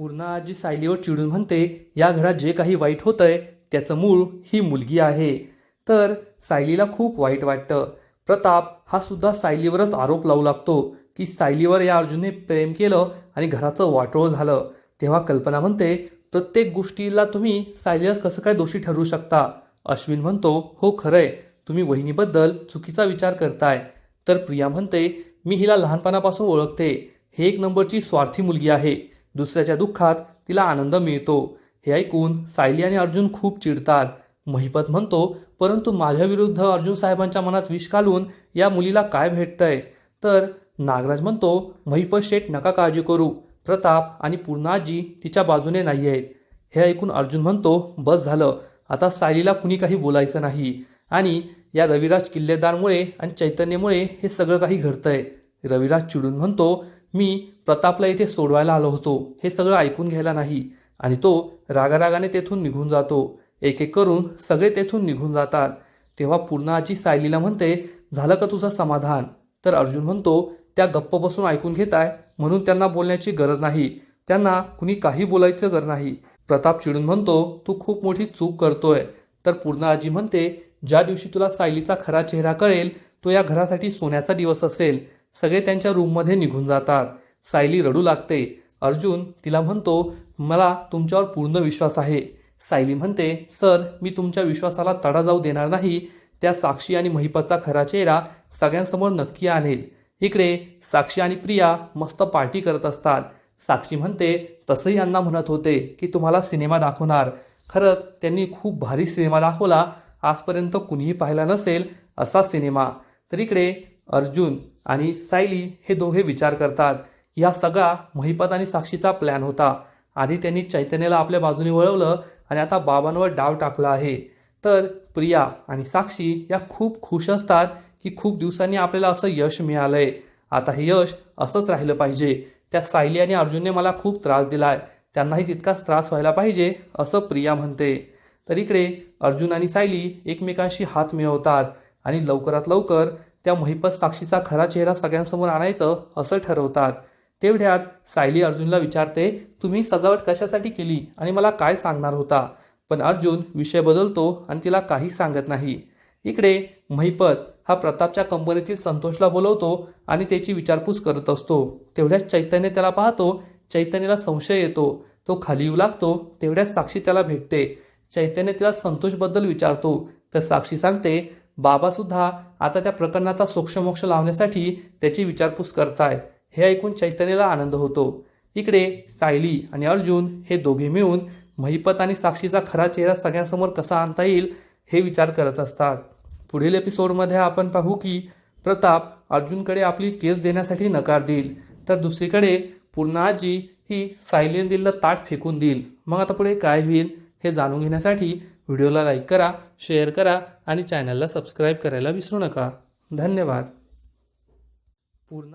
पूर्णा आजी सायलीवर चिडून म्हणते या घरात जे काही वाईट होतंय त्याचं मूळ ही मुलगी आहे. तर सायलीला खूप वाईट वाटतं. प्रताप हा सुद्धा सायलीवरच आरोप लावू लागतो की सायलीवर या अर्जुनने प्रेम केलं आणि घराचं वाटोळ झालं. तेव्हा कल्पना म्हणते प्रत्येक गोष्टीला तुम्ही सायलीलाच कसं काय दोषी ठरवू शकता? अश्विन म्हणतो हो खरंय. तुम्ही वहिनीबद्दल चुकीचा विचार करताय. तर प्रिया म्हणते मी हिला लहानपणापासून ओळखते. हे एक नंबरची स्वार्थी मुलगी आहे. दुसऱ्याच्या दुःखात तिला आनंद मिळतो. हे ऐकून सायली आणि अर्जुन खूप चिडतात. महिपत म्हणतो परंतु माझ्या विरुद्ध अर्जुन साहेबांच्या मनात विष घालून या मुलीला काय भेटतंय? तर नागराज म्हणतो महिपत शेठ नका काळजी करू. प्रताप आणि पूर्णाजी तिच्या बाजूने नाही आहेत हे ऐकून अर्जुन म्हणतो बस झालं. आता सायलीला कुणी काही बोलायचं नाही. आणि या रविराज किल्लेदारमुळे आणि चैतन्यमुळे हे सगळं काही घडतंय. रविराज चिडून म्हणतो मी प्रतापला इथे सोडवायला आलो होतो. हे सगळं ऐकून घ्यायला नाही. आणि तो रागारागाने तेथून निघून जातो. एक एक करून सगळे तेथून निघून जातात. तेव्हा पूर्णाची सायलीला म्हणते झालं का तुझं समाधान? तर अर्जुन म्हणतो त्या गप्प बसून ऐकून घेताय म्हणून त्यांना बोलण्याची गरज नाही. त्यांना कुणी काही बोलायचं गरज नाही. प्रताप चिडून म्हणतो तू खूप मोठी चूक करतोय. तर पूर्ण आजी म्हणते ज्या दिवशी तुला सायलीचा खरा चेहरा कळेल तो या घरासाठी सोन्याचा दिवस असेल. सगळे त्यांच्या रूममध्ये निघून जातात. सायली रडू लागते. अर्जुन तिला म्हणतो मला तुमच्यावर पूर्ण विश्वास आहे. सायली म्हणते सर मी तुमच्या विश्वासाला तडा जाऊ देणार नाही. त्या साक्षी आणि महिपतचा खरा चेहरा सगळ्यांसमोर नक्की आणेल. इकडे साक्षी आणि प्रिया मस्त पार्टी करत असतात. साक्षी म्हणते तसंही यांना म्हणत होते की तुम्हाला सिनेमा दाखवणार. खरंच त्यांनी खूप भारी सिनेमा दाखवला. आजपर्यंत कुणीही पाहिला नसेल असा सिनेमा. तर इकडे अर्जुन आणि सायली हे दोघे विचार करतात. या सगळा महिपत आणि साक्षीचा प्लॅन होता. आधी त्यांनी चैतन्याला आपल्या बाजूने वळवलं आणि आता बाबांवर डाव टाकला आहे. तर प्रिया आणि साक्षी या खूप खुश असतात की खूप दिवसांनी आपल्याला असं यश मिळालंय. आता हे यश असंच राहिलं पाहिजे. त्या सायली आणि अर्जुनने मला खूप त्रास दिलाय. त्यांनाही तितकाच त्रास व्हायला पाहिजे असं प्रिया म्हणते. तर इकडे अर्जुन आणि सायली एकमेकांशी हात मिळवतात आणि लवकरात लवकर त्या महिपत साक्षीचा खरा चेहरा सगळ्यांसमोर आणायचं असं ठरवतात. तेवढ्यात सायली अर्जुनला विचारते तुम्ही सजावट कशासाठी केली आणि मला काय सांगणार होता? पण अर्जुन विषय बदलतो आणि तिला काही सांगत नाही. इकडे महिपत हा प्रतापच्या कंपनीतील संतोषला बोलवतो आणि त्याची विचारपूस करत असतो. तेवढ्याच चैतन्य त्याला पाहतो चैतन्याला संशय येतो. तो खाली येऊ लागतो तेवढ्याच साक्षी त्याला भेटते. चैतन्य तिला संतोषबद्दल विचारतो. तर साक्षी सांगते बाबासुद्धा आता त्या प्रकरणाचा सोक्षमोक्ष लावण्यासाठी त्याची विचारपूस करताय हे ऐकून चैतन्याला आनंद होतो. इकडे सायली आणि अर्जुन हे दोघे मिळून महिपत आणि साक्षीचा खरा चेहरा सगळ्यांसमोर कसा आणता येईल हे विचार करत असतात. पुढील एपिसोडमध्ये आपण पाहू की प्रताप अर्जुनकडे आपली केस देण्यासाठी नकार देईल तर दुसरीकडे पूर्णाजी ही सायलेन दिलला ताट फेकून देईल. मग आता पुढे काय होईल हे जाणून घेण्यासाठी व्हिडिओला लाईक करा शेअर करा आणि चॅनलला सबस्क्राईब करायला विसरू नका. धन्यवाद. पूर्ण